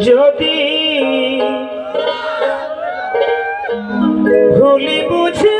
যদি ভুলি বুঝে